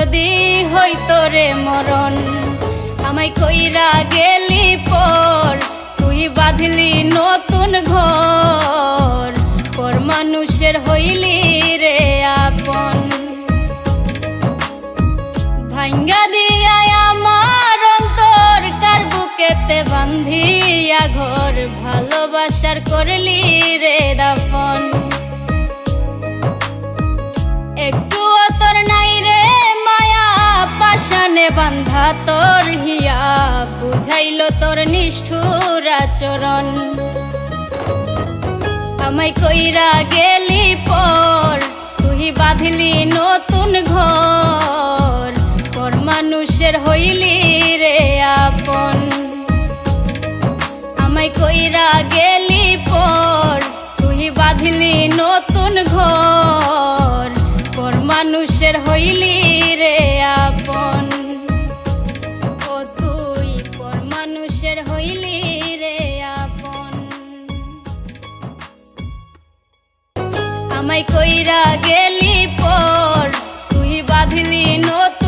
যদি হইতো রে মরণ, আমায় কইরা গেলি পর, তুই বাঁধলি নতুন ঘর, পর মানুষের হইলি রে আপন। ভাঙ্গা দিয়া আমার অন্তর কার বুকেতে বান্ধিয়া ঘর, ভালোবাসার করলি পাশানে বান্ধা তোর হিয়া, বুঝাইল তোর নিষ্ঠুর আচরণ। আমায় কইরা গেলি পর, তুই বাঁধলি নতুন ঘর, পর মানুষের হইলি রে আপন। আমায় কইরা গেলি পর, তুই বাঁধলি নতুন ঘর আমায় কইরা গেলি পর তুই বাঁধলি নতুন